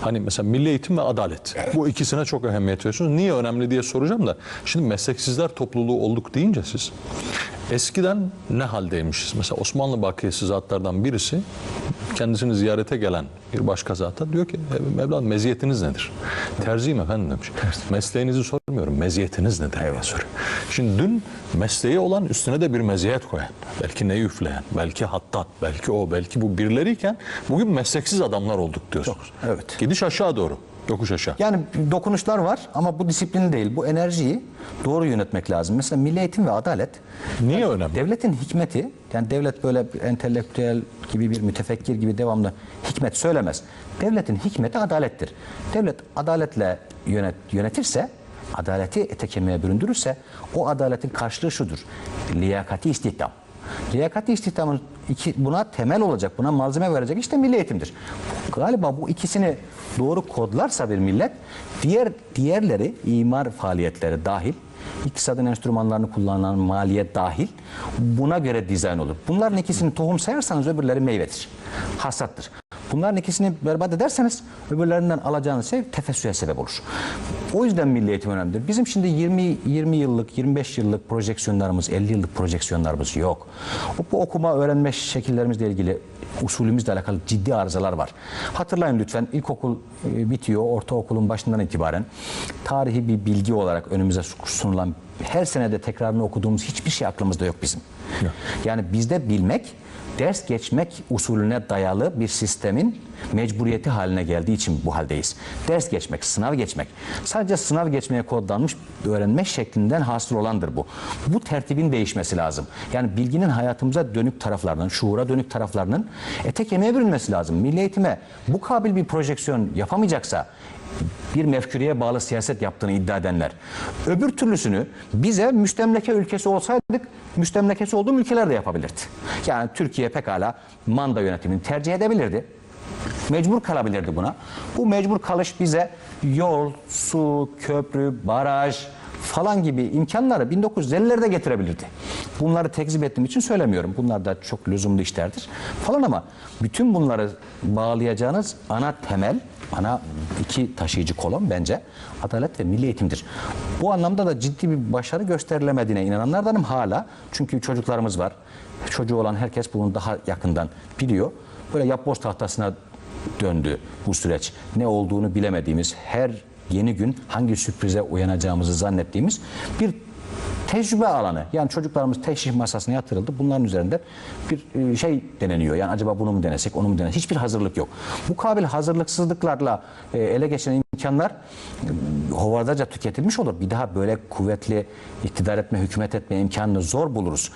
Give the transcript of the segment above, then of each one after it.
Hani mesela milli eğitim ve adalet. Bu ikisine çok ehemmiyet veriyorsunuz. Niye önemli diye soracağım da. Şimdi mesleksizler topluluğu olduk deyince siz eskiden ne haldeymişiz? Mesela Osmanlı bakiyesi zatlardan birisi kendisini ziyarete gelen bir başka zata diyor ki Mevlam meziyetiniz nedir? Terziyim efendim demiş. Mesleğinizi sormuyorum. Meziyetiniz nedir? diye soruyor. Şimdi dün mesleği olan üstüne de bir meziyet koyan, belki ne üfleyen, belki hattat, belki o, belki bu birileriyken bugün mesleksiz adamlar olduk diyorsunuz. evet. Gidiş aşağı doğru. Yokuş aşağı. Yani dokunuşlar var ama bu disiplin değil. Bu enerjiyi doğru yönetmek lazım. Mesela milli eğitim ve adalet Niye önemli? Devletin hikmeti, yani devlet böyle entelektüel gibi bir mütefekkir gibi devamlı hikmet söylemez. Devletin hikmeti adalettir. Devlet adaletle yönet, yönetirse, adaleti ete kemiğe büründürürse o adaletin karşılığı şudur. Liyakati istihdam. Liyakati istihdamın iki, buna temel olacak, buna malzeme verecek işte milli eğitimdir. Galiba bu ikisini doğru kodlarsa bir millet, diğer diğerleri imar faaliyetleri dahil, iktisadın enstrümanlarını kullanan maliyet dahil buna göre dizayn olur. Bunların ikisini tohum sayarsanız öbürleri meyvedir, hasattır. Bunların ikisini berbat ederseniz öbürlerinden alacağınız şey tefessüye sebep olur. O yüzden milli eğitim önemlidir. Bizim şimdi 20 20 yıllık, 25 yıllık projeksiyonlarımız, 50 yıllık projeksiyonlarımız yok. Bu okuma öğrenme şekillerimizle ilgili usulümüzle alakalı ciddi arızalar var. Hatırlayın lütfen ilkokul e, bitiyor, ortaokulun başından itibaren tarihi bir bilgi olarak önümüze sunulan her senede tekrarını okuduğumuz hiçbir şey aklımızda yok bizim. Yani bizde bilmek ders geçmek usulüne dayalı bir sistemin mecburiyeti haline geldiği için bu haldeyiz. Ders geçmek, sınav geçmek. Sadece sınav geçmeye kodlanmış öğrenme şeklinden hasıl olandır bu. Bu tertibin değişmesi lazım. Yani bilginin hayatımıza dönük taraflarının, şuura dönük taraflarının ete kemiğe bürünmesi lazım. Milli eğitime bu kabil bir projeksiyon yapamayacaksa bir mefküreye bağlı siyaset yaptığını iddia edenler. Öbür türlüsünü bize müstemleke ülkesi olsaydık müstemlekesi olduğum ülkeler de yapabilirdi. Yani Türkiye pekala manda yönetimini tercih edebilirdi. Mecbur kalabilirdi buna. Bu mecbur kalış bize yol, su, köprü, baraj falan gibi imkanları 1950'lerde getirebilirdi. Bunları tekzip ettiğim için söylemiyorum. Bunlar da çok lüzumlu işlerdir falan ama bütün bunları bağlayacağınız ana temel, ana iki taşıyıcı kolon bence adalet ve milli eğitimdir. Bu anlamda da ciddi bir başarı gösterilemediğine inananlardanım hala. Çünkü çocuklarımız var. Çocuğu olan herkes bunu daha yakından biliyor. Böyle yapboz tahtasına döndü bu süreç. Ne olduğunu bilemediğimiz, her yeni gün hangi sürprize uyanacağımızı zannettiğimiz bir tecrübe alanı. Yani çocuklarımız teşrih masasına yatırıldı. Bunların üzerinde bir e, şey deneniyor. Yani acaba bunu mu denesek, onu mu denesek? Hiçbir hazırlık yok. Bu kabil hazırlıksızlıklarla e, ele geçen imkanlar e, hovardaca tüketilmiş olur. Bir daha böyle kuvvetli iktidar etme, hükümet etme imkanını zor buluruz.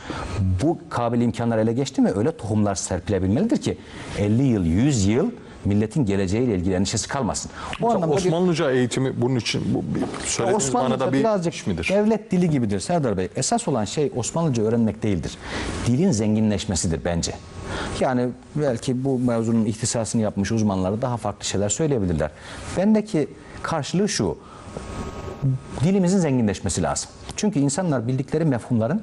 Bu kabil imkanlar ele geçti mi öyle tohumlar serpilebilmelidir ki 50 yıl, 100 yıl milletin geleceğiyle ilgili endişesi kalmasın. O anlamda bir- Osmanlıca eğitimi bunun için bu bir söylediğiniz Osmanlıca bir birazcık midir? devlet dili gibidir Serdar Bey. Esas olan şey Osmanlıca öğrenmek değildir. Dilin zenginleşmesidir bence. Yani belki bu mevzunun ihtisasını yapmış uzmanları daha farklı şeyler söyleyebilirler. Bendeki karşılığı şu. Dilimizin zenginleşmesi lazım. Çünkü insanlar bildikleri mefhumların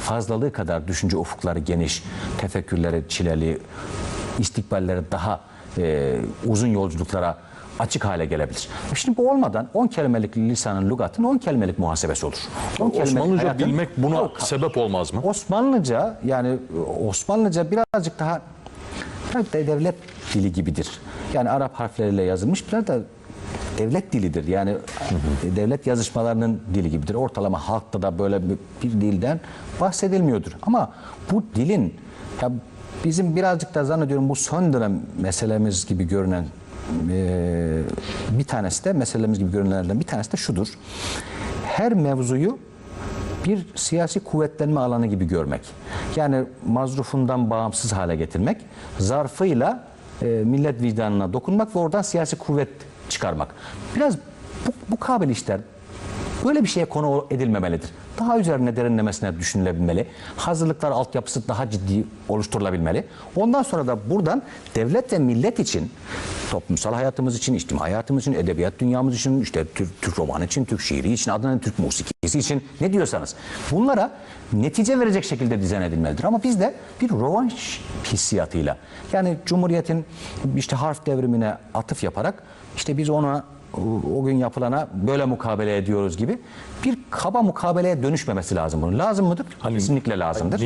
fazlalığı kadar düşünce ufukları geniş, tefekkürleri çileli, istikballeri daha e, uzun yolculuklara açık hale gelebilir. Şimdi bu olmadan 10 kelimelik lisanın lügatın 10 kelimelik muhasebesi olur. 10 kelimelik Osmanlıca hayatın- bilmek buna Yok, sebep olmaz mı? Osmanlıca yani Osmanlıca birazcık daha devlet dili gibidir. Yani Arap harfleriyle yazılmış biraz da devlet dilidir. Yani devlet yazışmalarının dili gibidir. Ortalama halkta da böyle bir bir dilden bahsedilmiyordur. Ama bu dilin ya bizim birazcık da zannediyorum bu son dönem meselemiz gibi görünen eee, bir tanesi de meselemiz gibi görünenlerden bir tanesi de şudur. Her mevzuyu bir siyasi kuvvetlenme alanı gibi görmek. Yani mazrufundan bağımsız hale getirmek, zarfıyla e, millet vicdanına dokunmak ve oradan siyasi kuvvet çıkarmak. Biraz bu, bu kabil işler Böyle bir şeye konu edilmemelidir. Daha üzerine derinlemesine düşünülebilmeli. Hazırlıklar altyapısı daha ciddi oluşturulabilmeli. Ondan sonra da buradan devlet ve millet için, toplumsal hayatımız için, içtimai hayatımız için, edebiyat dünyamız için, işte Türk, Türk romanı için, Türk şiiri için, adına Türk musikisi için ne diyorsanız bunlara netice verecek şekilde dizayn edilmelidir. Ama bizde bir rovanş hissiyatıyla yani Cumhuriyet'in işte harf devrimine atıf yaparak işte biz ona o gün yapılana böyle mukabele ediyoruz gibi bir kaba mukabeleye dönüşmemesi lazım bunun. Lazım mıdır? Kesinlikle lazımdır.